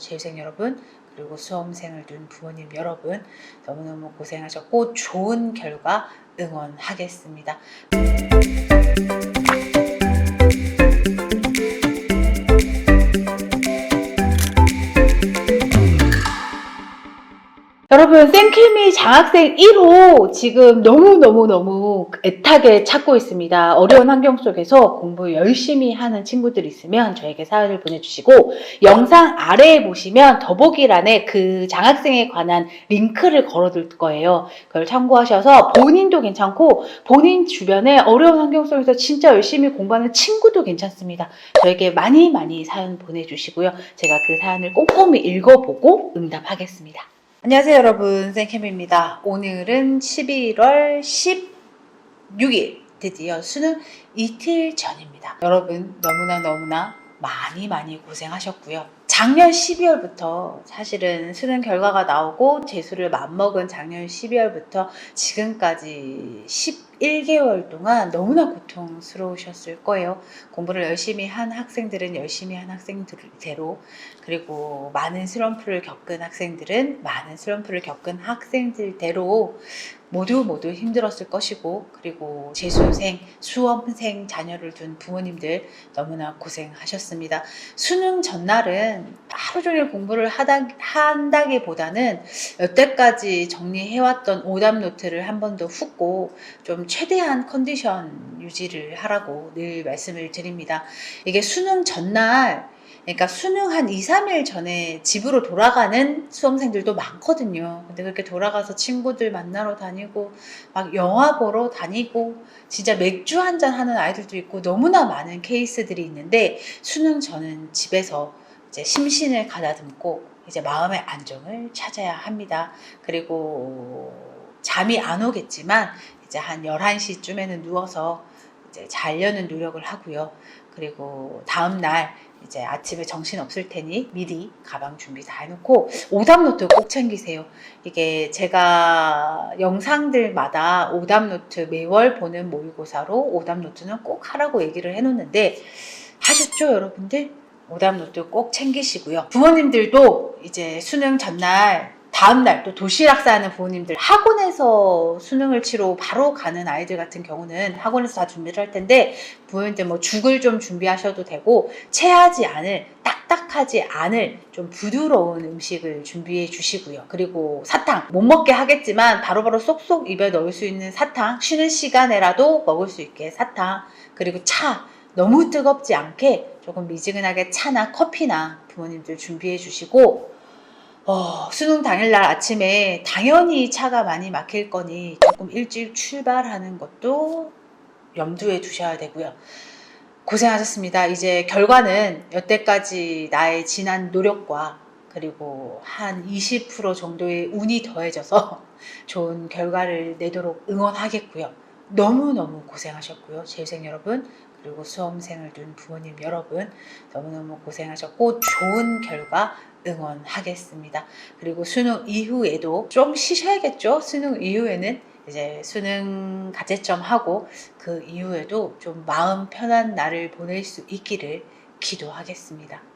재생 여러분 그리고 수험생을 둔 부모님 여러분 너무너무 고생하셨고 좋은 결과 응원하겠습니다. 여러분 생케미 장학생 1호 지금 너무너무너무 애타게 찾고 있습니다. 어려운 환경 속에서 공부 열심히 하는 친구들 있으면 저에게 사연을 보내주시고 영상 아래에 보시면 더보기란에 그 장학생에 관한 링크를 걸어둘 거예요. 그걸 참고하셔서 본인도 괜찮고 본인 주변에 어려운 환경 속에서 진짜 열심히 공부하는 친구도 괜찮습니다. 저에게 많이 많이 사연 보내주시고요. 제가 그 사연을 꼼꼼히 읽어보고 응답하겠습니다. 안녕하세요 여러분 생캠입니다. 오늘은 11월 16일 드디어 수능 이틀 전입니다. 여러분 너무나 너무나 많이 많이 고생하셨고요. 작년 12월부터 사실은 수능 결과가 나오고 재수를 맘먹은 작년 12월부터 지금까지 11개월 동안 너무나 고통스러우셨을 거예요. 공부를 열심히 한 학생들은 열심히 한 학생들대로 그리고 많은 슬럼프를 겪은 학생들은 많은 슬럼프를 겪은 학생들대로 모두 모두 힘들었을 것이고 그리고 재수생, 수험생 자녀를 둔 부모님들 너무나 고생하셨습니다. 수능 전날은 하루 종일 공부를 하다, 한다기보다는 여태까지 정리해왔던 오답 노트를 한 번 더 훑고 좀 최대한 컨디션 유지를 하라고 늘 말씀을 드립니다. 이게 수능 전날 그러니까 수능 한 2, 3일 전에 집으로 돌아가는 수험생들도 많거든요. 근데 그렇게 돌아가서 친구들 만나러 다니고, 막 영화 보러 다니고, 진짜 맥주 한 잔 하는 아이들도 있고, 너무나 많은 케이스들이 있는데, 수능 저는 집에서 이제 심신을 가다듬고, 이제 마음의 안정을 찾아야 합니다. 그리고 잠이 안 오겠지만, 이제 한 11시쯤에는 누워서 이제 자려는 노력을 하고요. 그리고 다음 날 이제 아침에 정신 없을 테니 미리 가방 준비 다 해놓고 오답노트 꼭 챙기세요. 이게 제가 영상들마다 오답노트 매월 보는 모의고사로 오답노트는 꼭 하라고 얘기를 해놓는데 하셨죠 여러분들? 오답노트 꼭 챙기시고요. 부모님들도 이제 수능 전날 다음날 또 도시락 싸는 부모님들 학원에서 수능을 치러 바로 가는 아이들 같은 경우는 학원에서 다 준비를 할 텐데 부모님들 뭐 죽을 좀 준비하셔도 되고 체하지 않을 딱딱하지 않을 좀 부드러운 음식을 준비해 주시고요. 그리고 사탕 못 먹게 하겠지만 바로바로 쏙쏙 입에 넣을 수 있는 사탕 쉬는 시간에라도 먹을 수 있게 사탕 그리고 차 너무 뜨겁지 않게 조금 미지근하게 차나 커피나 부모님들 준비해 주시고 어, 수능 당일날 아침에 당연히 차가 많이 막힐 거니 조금 일찍 출발하는 것도 염두에 두셔야 되고요. 고생하셨습니다. 이제 결과는 여태까지 나의 지난 노력과 그리고 한 20% 정도의 운이 더해져서 좋은 결과를 내도록 응원하겠고요. 너무너무 고생하셨고요. 재생 여러분, 그리고 수험생을 둔 부모님 여러분, 너무너무 고생하셨고, 좋은 결과 응원하겠습니다. 그리고 수능 이후에도 좀 쉬셔야겠죠? 수능 이후에는 이제 수능 가채점 하고 그 이후에도 좀 마음 편한 날을 보낼 수 있기를 기도하겠습니다.